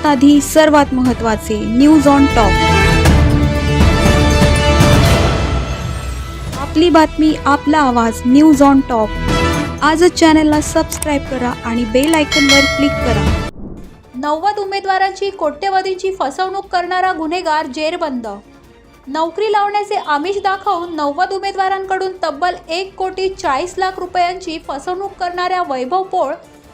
सर्वात आधी सर्वात महत्त्वाचे न्यूज ऑन टॉप आपली बातमी आपला आवाज न्यूज ऑन टॉप आजच चॅनलला सबस्क्राईब करा आणि बेल आयकनवर क्लिक करा. नव्वद उमेदवारांची कोट्यवधींची फसवणूक करणारा गुन्हेगार जेरबंद. नोकरी लावण्याचे आमिष दाखवून नव्वद उमेदवारांकडून तब्बल एक कोटी चाळीस लाख रुपयांची फसवणूक करणाऱ्या वैभव पोळ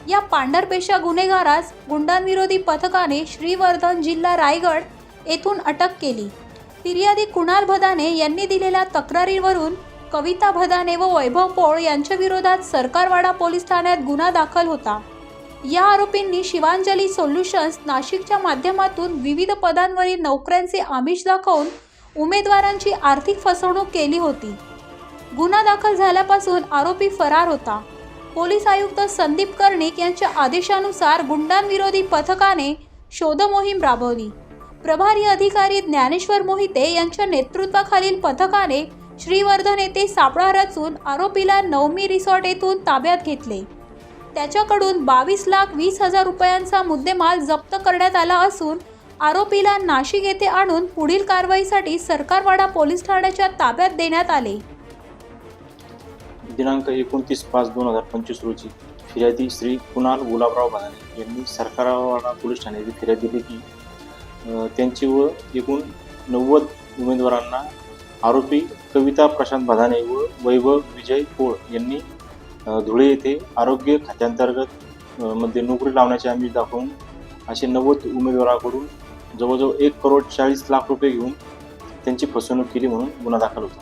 या पांढरपेशा गुन्हेगारास गुंडांविरोधी पथकाने श्रीवर्धन जिल्हा रायगड येथून अटक केली. फिर्यादी कुणाल भदाने यांनी दिलेल्या तक्रारीवरून कविता भदाने व वैभव पोळ यांच्या विरोधात सरकारवाडा पोलीस ठाण्यात गुन्हा दाखल होता. या आरोपींनी शिवांजली सोल्युशन्स नाशिकच्या माध्यमातून विविध पदांवरील नोकऱ्यांचे आमिष दाखवून उमेदवारांची आर्थिक फसवणूक केली होती. गुन्हा दाखल झाल्यापासून आरोपी फरार होता. पोलीस आयुक्त संदीप कर्णिक यांच्या आदेशानुसार गुंडांविरोधी पथकाने शोधमोहीम राबवली. प्रभारी अधिकारी ज्ञानेश्वर मोहिते यांच्या नेतृत्वाखालील पथकाने श्रीवर्धन येथे सापळा रचून आरोपीला नवमी रिसॉर्ट येथून ताब्यात घेतले. त्याच्याकडून बावीस लाख वीस हजार रुपयांचा मुद्देमाल जप्त करण्यात आला असून आरोपीला नाशिक येथे आणून पुढील कारवाईसाठी सरकारवाडा पोलीस ठाण्याच्या ताब्यात देण्यात आले. दिनांक एकोणतीस पाच दोन हजार पंचवीस रोजी फिर्यादी श्री कुणाल गुलाबराव भादाने यांनी सरकारवाडा पोलीस ठाण्याची फिर्यादी फिर्याद दिली की त्यांची व एकूण नव्वद उमेदवारांना आरोपी कविता प्रशांत भादाने व वैभव विजय पोळ यांनी धुळे येथे आरोग्य खात्यांतर्गत मध्ये नोकरी लावण्याचे आम्ही दाखवून असे नव्वद उमेदवाराकडून जवळजवळ एक करोड चाळीस लाख रुपये घेऊन त्यांची फसवणूक केली म्हणून गुन्हा दाखल होता.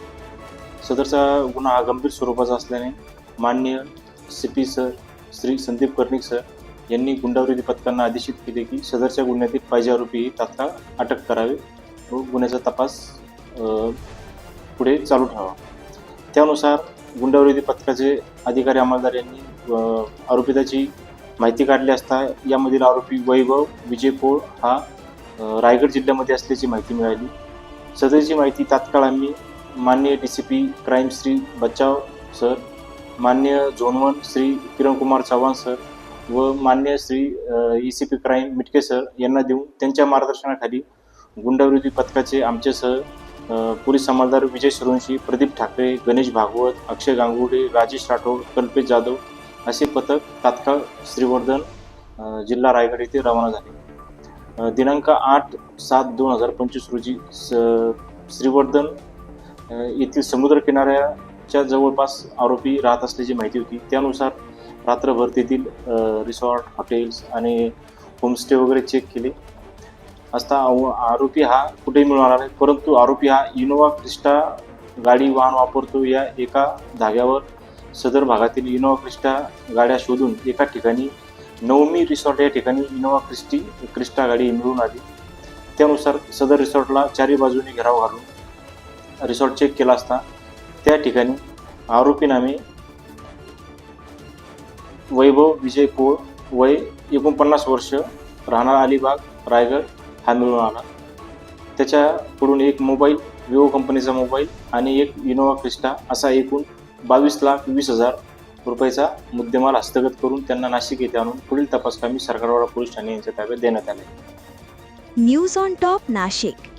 सदरचा गुन्हा हा गंभीर स्वरूपाचा असल्याने मान्य C P sir Shri Sandeep Karnik sir यांनी गुंडाविरोधी पथकांना आदेशित केले की सदरच्या गुन्ह्यातील पाहिजे आरोपी तात्काळ अटक करावे व गुन्ह्याचा तपास पुढे चालू ठेवा त्यानुसार गुंडाविरोधी पथकाचे अधिकारी अंमलदार यांनी आरोपिताची माहिती काढली असता यामधील आरोपी वैभव विजय पोळ हा रायगड जिल्ह्यामध्ये असल्याची माहिती मिळाली. सदरची माहिती तात्काळ आम्ही मान्य D C P crime Shri Bachhav sir मान्य zone one Shri Kirankumar Chavan sir व मान्य Shri A C P crime Mitke sir यांना देऊन त्यांच्या मार्गदर्शनाखाली गुंडविरोधी पथकाचे आमचे सर पोलीस अंमलदार विजय सुरवंशी प्रदीप ठाकरे गणेश भागवत अक्षय गांगुडे राजेश राठोड कल्पेश जाधव असे पथक तात्काळ श्रीवर्धन जिल्हा रायगड येथे रवाना झाले. दिनांक आठ सात दोन हजार पंचवीस रोजी स श्रीवर्धन येथील समुद्र किनाऱ्याच्या जवळपास आरोपी राहत असल्याची माहिती होती. त्यानुसार रात्रभर तेथील रिसॉर्ट हॉटेल्स आणि होमस्टे वगैरे चेक केले. असता आव- आरोपी हा कुठेही मिळणार आला नाही. परंतु आरोपी हा इनोवा क्रिस्टा गाडी वाहन वापरतो या एका धाग्यावर. सदर भागातील इनोवा क्रिस्टा गाड्या शोधून एका ठिकाणी नवमी रिसॉर्ट या ठिकाणी इनोवा क्रिस्टी क्रिस्टा गाडी मिळून आली. त्यानुसार सदर रिसॉर्टला चारी बाजूने घेराव घालून रिसॉर्ट चेक केला असता त्या ठिकाणी आरोपी नामे वैभव विजय पोळ वय एकोणपन्नास वर्ष राहणार अलिबाग रायगड हा मिळून आला. त्याच्याकडून एक मोबाईल विवो कंपनीचा मोबाईल आणि एक इनोवा क्रिस्टा असा एकूण बावीस लाख वीस हजार रुपयाचा मुद्देमाल हस्तगत करून त्यांना नाशिक येथे आणून पुढील तपास कामी सरकारवाडा पोलीस ठाणे यांच्या ताब्यात देण्यात आले. News on top Nashik.